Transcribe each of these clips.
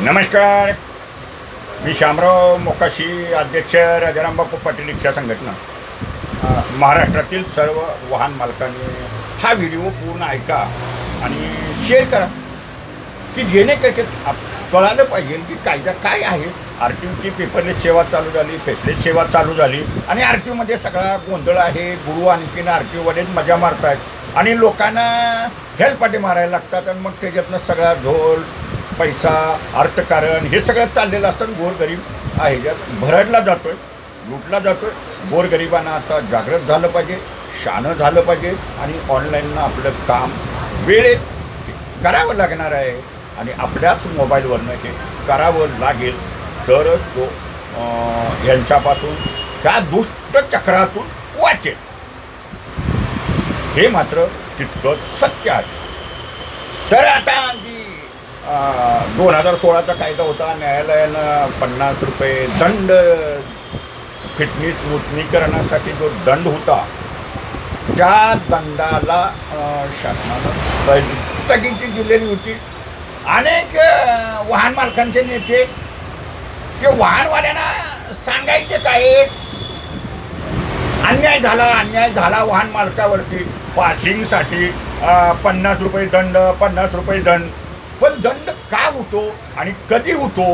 नमस्कार. मी शामराव मोकाशी अध्यक्ष राजारामबापू पाटील रिक्षा संघटना. महाराष्ट्रातील सर्व वाहन मालकांनी हा व्हिडिओ पूर्ण ऐका आणि शेअर करा. की जेणेकरून आप- कळालं पाहिजे की कायदा काय आहे. आर टी ओची पेपरलेस सेवा चालू झाली फेसलेस सेवा चालू झाली आणि आर टी ओमध्ये सगळा गोंधळ आहे. गुरु आणखीन आर टी ओवालेच मजा मारतायत आणि लोकांना हेल्पाटे मारायला लागतात आणि मग त्याच्यातनं सगळा झोल पैसा अर्थकारण हे सगळं चाललेलं असतं गोरगरीब आहे. ज्यात भरडला जातोय लुटला जातोय. गोरगरिबांना आता जागृत झालं पाहिजे शानं झालं पाहिजे आणि ऑनलाईननं आपलं काम वेळेत करावं लागणार आहे. आणि आपल्याच मोबाईलवरनं हे करावं लागेल. तरच तो यांच्यापासून त्या दुष्ट चक्रातून वाचेल. हे मात्र तितकंच सत्य आहे. तर आता दोन हजार सोळाचा कायदा होता. न्यायालयानं पन्नास रुपये दंड फिटनेस नूतनीकरणासाठी जो दंड होता त्या दंडाला शासनानं स्थगिती दिलेली होती. अनेक वाहन मालकांचे नेते ते वाहनवाल्यांना सांगायचे काय? अन्याय झाला अन्याय झाला वाहन मालकावरती. पासिंगसाठी पन्नास रुपये दंड पन्नास रुपये दंड. पण दंड का होतो आणि कधी होतो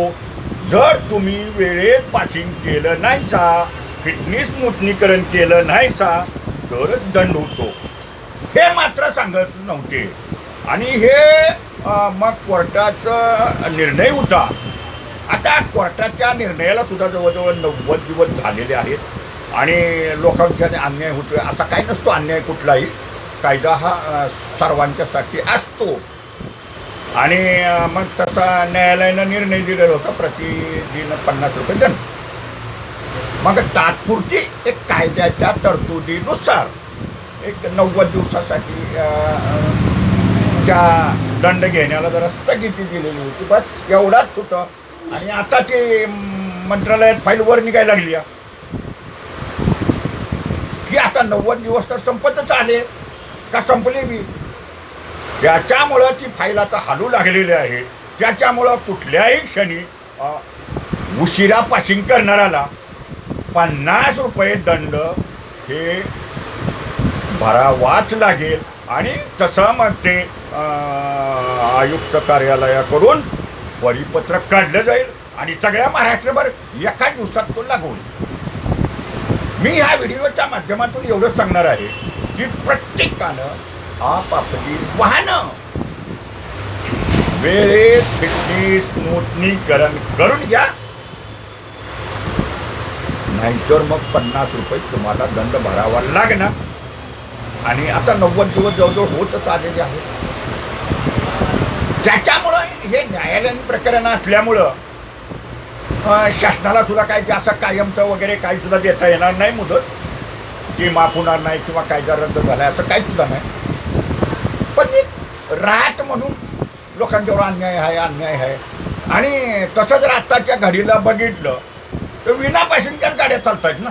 जर तुम्ही वेळेत पासिंग केलं नाहीचा फिटनेस नूतनीकरण केलं नाहीचा तरच दंड होतो. हे मात्र सांगत नव्हते. आणि हे मग कोर्टाचा निर्णय होता. आता कोर्टाच्या निर्णयाला सुद्धा जवळजवळ नव्वद दिवस झालेले आहेत. आणि लोकांच्या अन्याय होतोय असा काही नसतो. अन्याय कुठलाही कायदा हा सर्वांच्यासाठी असतो. आणि मग तसा न्यायालयानं निर्णय दिलेला होता प्रतिदिन पन्नास रुपये दंड. मग तात्पुरती एक कायद्याच्या तरतुदीनुसार एक नव्वद दिवसासाठी त्या दंड घेण्याला जरा स्थगिती दिलेली होती. बस एवढाच होतं. आणि आता ते मंत्रालयात फाईल वर निघायला लागली आहे. की आता नव्वद दिवस तर संपतच आले. का संपले बी? त्याच्यामुळं ती फाईल आता हालू लागलेली आहे त्याच्यामुळं कुठल्याही क्षणी उशिरा पासिंग करणाऱ्याला पन्नास रुपये दंड हे भरावाच लागेल. आणि तसं मग ते आयुक्त कार्यालयाकडून परिपत्रक काढलं जाईल आणि सगळ्या महाराष्ट्रभर एका दिवसात तो लागू मी ह्या व्हिडिओच्या माध्यमातून एवढंच सांगणार आहे की प्रत्येकानं आपापली वाहनं। वेळेत फिटनेस नोंदणीकरण करून घ्या नाहीतर मग पन्नास रुपये तुम्हाला दंड भरावा लागणार. आणि आता नव्वद दिवस जवळजवळ होतच आलेले आहेत. त्याच्यामुळं हे न्यायालयीन प्रकरण असल्यामुळं शासनाला सुद्धा काय जास्त कायमचं वगैरे काही सुद्धा देता येणार नाही मुदत. की माफ होणार नाही किंवा कायदा रद्द झाला असं काही सुद्धा नाही. पण एक राहत म्हणून लोकांच्यावर अन्याय आहे अन्याय आहे. आणि तसं जर आत्ताच्या घडीला बघितलं तर विना पॅसेंजर गाड्या चालत आहेत ना.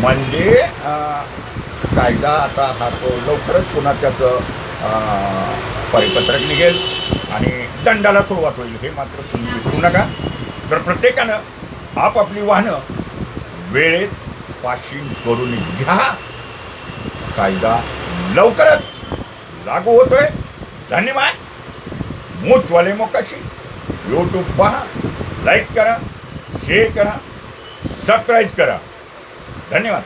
म्हणजे कायदा आता हा तो लवकरच पुन्हा त्याचं परिपत्रक निघेल आणि दंडाला सुरुवात होईल. हे मात्र तुम्ही विसरू नका. तर प्रत्येकानं आपापली वाहनं वेळेत पाशिंग करून घ्या. कायदा लवकरच लागू होतोय. धन्यवाद. मूचवाले मोकाशी यूट्यूब पहा लाईक करा शेअर करा सबस्क्राईब करा. धन्यवाद.